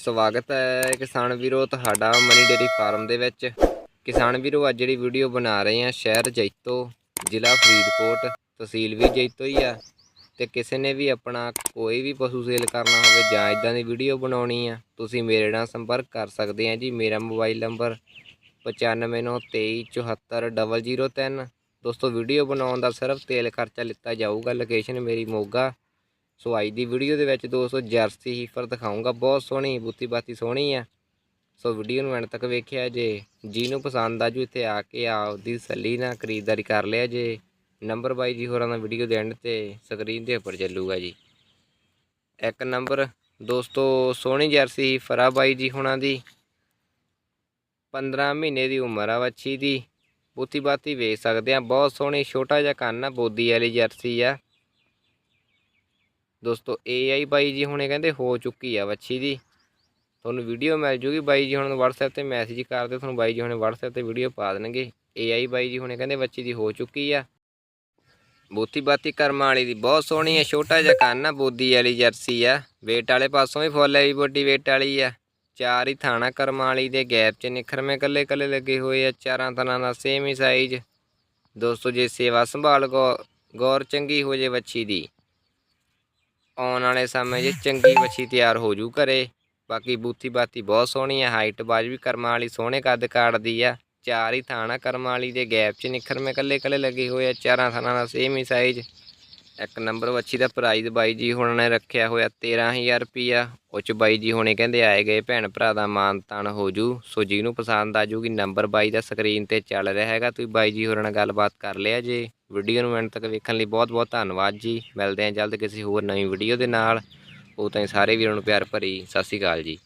ਸਵਾਗਤ ਹੈ ਕਿਸਾਨ ਵੀਰੋ ਤੁਹਾਡਾ ਮਨੀ ਡੇਰੀ ਫਾਰਮ ਦੇ ਵਿੱਚ। ਕਿਸਾਨ ਵੀਰੋ, ਅੱਜ ਜਿਹੜੀ ਵੀਡੀਓ ਬਣਾ ਰਹੇ ਆ ਸ਼ਹਿਰ ਜੈਤੋ, ਜ਼ਿਲ੍ਹਾ ਫਰੀਦਕੋਟ, ਤਹਿਸੀਲ ਵੀ ਜੈਤੋ ਹੀ ਆ। ਤੇ ਕਿਸੇ ਨੇ ਵੀ ਆਪਣਾ ਕੋਈ ਵੀ ਪਸ਼ੂ ਸੇਲ ਕਰਨਾ ਹੋਵੇ ਜਾਂ ਇਦਾਂ ਦੀ ਵੀਡੀਓ ਬਣਾਉਣੀ ਆ, ਤੁਸੀਂ ਮੇਰੇ ਨਾਲ ਸੰਪਰਕ ਕਰ ਸਕਦੇ ਆ ਜੀ। ਮੇਰਾ ਮੋਬਾਈਲ ਨੰਬਰ 9593744003 ਦੋਸਤੋ, ਵੀਡੀਓ ਬਣਾਉਣ ਦਾ ਸਿਰਫ ਤੇਲ ਖਰਚਾ ਲਿੱਤਾ ਜਾਊਗਾ ਲੋਕੇਸ਼ਨ ਮੇਰੀ ਮੋਗਾ। ਸੋ ਅੱਜ ਦੀ ਵੀਡੀਓ ਦੇ ਵਿੱਚ ਦੋਸਤੋ ਜਰਸੀ ਹੀਫਰ ਦਿਖਾਉਂਗਾ ਬਹੁਤ ਸੋਹਣੀ, ਬੁੱਤੀ ਬਾਤੀ ਸੋਹਣੀ ਆ। ਸੋ ਵੀਡੀਓ ਨੂੰ ਐਂਡ ਤੱਕ ਵੇਖਿਆ ਜੇ। ਜਿਹਨੂੰ ਪਸੰਦ ਆ ਜੂ ਇੱਥੇ ਆ ਕੇ ਆਪਦੀ ਸੱਲੀ ਨਾਲ ਖਰੀਦਦਾਰੀ ਕਰ ਲਿਆ ਜੇ। ਨੰਬਰ ਬਾਈ ਜੀ ਹੋਰਾਂ ਦਾ ਵੀਡੀਓ ਦੇ ਐਂਡ ਤੇ ਸਕਰੀਨ ਦੇ ਉੱਪਰ ਚੱਲੂਗਾ ਜੀ। ਇੱਕ ਨੰਬਰ ਦੋਸਤੋ ਸੋਹਣੀ ਜਰਸੀ ਹੀਫਰ ਆ ਬਾਈ ਜੀ ਹੁਣਾਂ ਦੀ। 15 ਮਹੀਨੇ ਦੀ ਉਮਰ ਆ ਵੱਛੀ ਦੀ। ਬੁੱਤੀ ਬਾਤੀ ਵੇਚ ਸਕਦੇ ਆ। ਬਹੁਤ ਸੋਹਣੀ, ਛੋਟਾ ਜਿਹਾ ਕੰਨ ਆ, ਬੋਦੀ ਵਾਲੀ ਜਰਸੀ ਆ। ਦੋਸਤੋ AI ਬਾਈ ਜੀ ਹੁਣੇ ਕਹਿੰਦੇ ਹੋ ਚੁੱਕੀ ਆ ਵੱਛੀ ਦੀ। ਤੁਹਾਨੂੰ ਵੀਡੀਓ ਮਿਲ ਜੂਗੀ ਬਾਈ ਜੀ ਹੁਣ WhatsApp ਤੇ ਮੈਸੇਜ ਕਰ ਦਿਓ, ਤੁਹਾਨੂੰ ਬਾਈ ਜੀ ਹੁਣੇ WhatsApp ਤੇ ਵੀਡੀਓ ਪਾ ਦੇਣਗੇ। AI ਬਾਈ ਜੀ ਹੁਣੇ ਕਹਿੰਦੇ ਬੱਚੀ ਦੀ ਹੋ ਚੁੱਕੀ ਆ। ਬੋਤੀ ਬਾਤੀ ਕਰਮਾਂ ਵਾਲੀ ਦੀ ਬਹੁਤ ਸੋਹਣੀ ਆ, ਛੋਟਾ ਜਿਹਾ ਕੰਨ ਆ, ਬੋਦੀ ਵਾਲੀ ਜਰਸੀ ਆ। ਵੇਟ ਵਾਲੇ ਪਾਸੋਂ ਵੀ ਫੁੱਲ ਹੈ ਵੀ ਬੋਡੀ ਵੇਟ ਵਾਲੀ ਆ। ਚਾਰ ਹੀ ਥਾਣਾ ਕਰਮਾਂ ਵਾਲੀ ਦੇ ਗੈਪ 'ਚ ਨਿਖਰਵੇਂ ਕੱਲੇ ਕੱਲੇ ਲੱਗੇ ਹੋਏ ਆ, ਚਾਰਾਂ ਤਰ੍ਹਾਂ ਦਾ ਸੇਮ ਹੀ ਸਾਈਜ਼ ਦੋਸਤੋ, ਜੇ ਸੇਵਾ ਸੰਭਾਲ ਗੌ- ਗੌਰ ਚੰਗੀ ਹੋ ਜੇ ਵੱਛੀ ਦੀ। ਆਉਣ ਵਾਲੇ ਸਮੇਂ 'ਚ ਚੰਗੀ ਵੱਛੀ ਤਿਆਰ ਹੋ ਜੂ ਘਰੇ। ਬਾਕੀ ਬੂਥੀ ਬਾਤੀ ਬਹੁਤ ਸੋਹਣੀ ਆ ਹਾਈਟ ਬਾਜ ਵੀ ਕਰਮਾਂ ਵਾਲੀ, ਸੋਹਣੇ ਕੱਦ ਕਾੜਦੀ ਆ। ਚਾਰ ਹੀ ਥਾਣਾ ਕਰਮਾਂ ਵਾਲੀ ਦੇ ਗੈਪ 'ਚ ਨਿਖਰਵੇਂ ਕੱਲੇ ਕੱਲੇ ਲੱਗੇ ਹੋਏ ਆ, ਚਾਰਾਂ ਥਾਣਾ ਦਾ ਸੇਮ ਹੀ ਸਾਈਜ਼ ਇੱਕ ਨੰਬਰ ਵੱਛੀ ਦਾ ਪ੍ਰਾਈਜ਼ ਬਾਈ ਜੀ ਹੁਣ ਨੇ ਰੱਖਿਆ ਹੋਇਆ 13000 ਰੁਪਿਆ ਉਹ 'ਚ ਬਾਈ ਜੀ ਹੁਣੇ ਕਹਿੰਦੇ ਆਏ ਗਏ ਭੈਣ ਭਰਾ ਦਾ ਮਾਨ ਤਾਨ ਹੋ ਜੂ। ਸੋ ਜਿਹਨੂੰ ਪਸੰਦ ਆ ਜੂਗੀ ਨੰਬਰ ਬਾਈ ਦਾ ਸਕਰੀਨ ਤੇ ਚੱਲ ਰਿਹਾ ਹੈਗਾ। ਤੁਸੀਂ ਬਾਈ ਜੀ ਹੋਰਾਂ ਨਾਲ ਗੱਲਬਾਤ ਕਰ ਲਿਆ ਜੇ। ਵੀਡੀਓ ਨੂੰ ਐਂਡ ਤੱਕ ਵੇਖਣ ਲਈ ਬਹੁਤ ਬਹੁਤ ਧੰਨਵਾਦ ਜੀ। ਮਿਲਦੇ ਹਾਂ ਜਲਦ ਕਿਸੇ ਹੋਰ ਨਵੀਂ ਵੀਡੀਓ ਦੇ ਨਾਲ। ਉਹ ਤਾਂ ਸਾਰੇ ਵੀਰਾਂ ਨੂੰ ਪਿਆਰ ਭਰੀ ਸਤਿ ਸ਼੍ਰੀ ਅਕਾਲ ਜੀ।